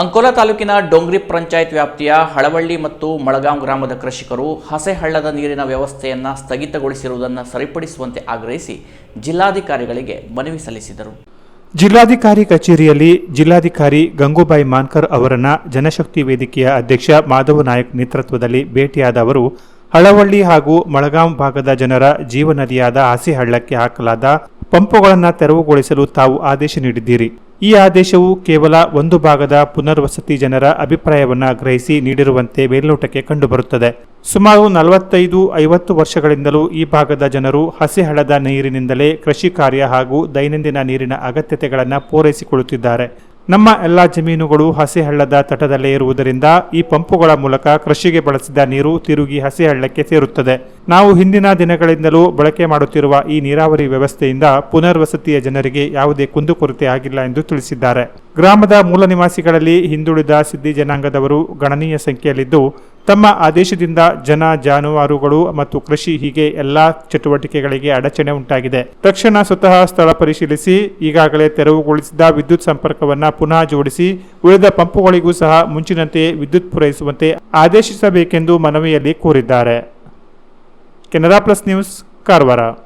ಅಂಕೋಲಾ ತಾಲೂಕಿನ ಡೊಂಗ್ರಿ ಪಂಚಾಯತ್ ವ್ಯಾಪ್ತಿಯ ಹಳವಳ್ಳಿ ಮತ್ತು ಮಳಗಾಂ ಗ್ರಾಮದ ಕೃಷಿಕರು ಹಸೆ ಹಳ್ಳದ ನೀರಿನ ವ್ಯವಸ್ಥೆಯನ್ನು ಸ್ಥಗಿತಗೊಳಿಸಿರುವುದನ್ನು ಸರಿಪಡಿಸುವಂತೆ ಆಗ್ರಹಿಸಿ ಜಿಲ್ಲಾಧಿಕಾರಿಗಳಿಗೆ ಮನವಿ ಸಲ್ಲಿಸಿದರು. ಜಿಲ್ಲಾಧಿಕಾರಿ ಕಚೇರಿಯಲ್ಲಿ ಜಿಲ್ಲಾಧಿಕಾರಿ ಗಂಗೂಬಾಯಿ ಮಾನ್ಕರ್ ಅವರನ್ನ ಜನಶಕ್ತಿ ವೇದಿಕೆಯ ಅಧ್ಯಕ್ಷ ಮಾಧವ ನಾಯಕ್ ನೇತೃತ್ವದಲ್ಲಿ ಭೇಟಿಯಾದ ಅವರು, ಹಳವಳ್ಳಿ ಹಾಗೂ ಮಳಗಾಂ ಭಾಗದ ಜನರ ಜೀವನದಿಯಾದ ಹಸಿಹಳ್ಳಕ್ಕೆ ಹಾಕಲಾದ ಪಂಪುಗಳನ್ನು ತೆರವುಗೊಳಿಸಲು ತಾವು ಆದೇಶ ನೀಡಿದ್ದೀರಿ. ಈ ಆದೇಶವು ಕೇವಲ ಒಂದು ಭಾಗದ ಪುನರ್ವಸತಿ ಜನರ ಅಭಿಪ್ರಾಯವನ್ನು ಗ್ರಹಿಸಿ ನೀಡಿರುವಂತೆ ಮೇಲ್ನೋಟಕ್ಕೆ ಕಂಡುಬರುತ್ತದೆ. ಸುಮಾರು ನಲವತ್ತೈದು, ಐವತ್ತು ವರ್ಷಗಳಿಂದಲೂ ಈ ಭಾಗದ ಜನರು ಹಸಿಹಳದ ನೀರಿನಿಂದಲೇ ಕೃಷಿ ಕಾರ್ಯ ಹಾಗೂ ದೈನಂದಿನ ನೀರಿನ ಅಗತ್ಯತೆಗಳನ್ನು ಪೂರೈಸಿಕೊಳ್ಳುತ್ತಿದ್ದಾರೆ. ನಮ್ಮ ಎಲ್ಲ ಜಮೀನುಗಳು ಹಸಿಹಳ್ಳದ ತಟದಲ್ಲೇ ಇರುವುದರಿಂದ ಈ ಪಂಪುಗಳ ಮೂಲಕ ಕೃಷಿಗೆ ಬಳಸಿದ ನೀರು ತಿರುಗಿ ಹಸಿಹಳ್ಳಕ್ಕೆ ಸೇರುತ್ತದೆ. ನಾವು ಹಿಂದಿನ ದಿನಗಳಿಂದಲೂ ಬಳಕೆ ಮಾಡುತ್ತಿರುವ ಈ ನೀರಾವರಿ ವ್ಯವಸ್ಥೆಯಿಂದ ಪುನರ್ವಸತಿಯ ಜನರಿಗೆ ಯಾವುದೇ ಕುಂದುಕೊರತೆ ಆಗಿಲ್ಲ ಎಂದು ತಿಳಿಸಿದ್ದಾರೆ. ಗ್ರಾಮದ ಮೂಲ ನಿವಾಸಿಗಳಲ್ಲಿ ಹಿಂದುಳಿದ ಸಿದ್ದಿ ಜನಾಂಗದವರು ಗಣನೀಯ ಸಂಖ್ಯೆಯಲ್ಲಿದ್ದು ತಮ್ಮ ಆದೇಶದಿಂದ ಜನ, ಜಾನುವಾರುಗಳು ಮತ್ತು ಕೃಷಿ ಹೀಗೆ ಎಲ್ಲಾ ಚಟುವಟಿಕೆಗಳಿಗೆ ಅಡಚಣೆ ಉಂಟಾಗಿದೆ. ತಕ್ಷಣ ಸ್ವತಃ ಸ್ಥಳ ಪರಿಶೀಲಿಸಿ, ಈಗಾಗಲೇ ತೆರವುಗೊಳಿಸಿದ ವಿದ್ಯುತ್ ಸಂಪರ್ಕವನ್ನ ಪುನಃ ಜೋಡಿಸಿ, ಉಳಿದ ಪಂಪುಗಳಿಗೂ ಸಹ ಮುಂಚಿನಂತೆಯೇ ವಿದ್ಯುತ್ ಪೂರೈಸುವಂತೆ ಆದೇಶಿಸಬೇಕೆಂದು ಮನವಿಯಲ್ಲಿ ಕೋರಿದ್ದಾರೆ. Canara plus news, Karwar.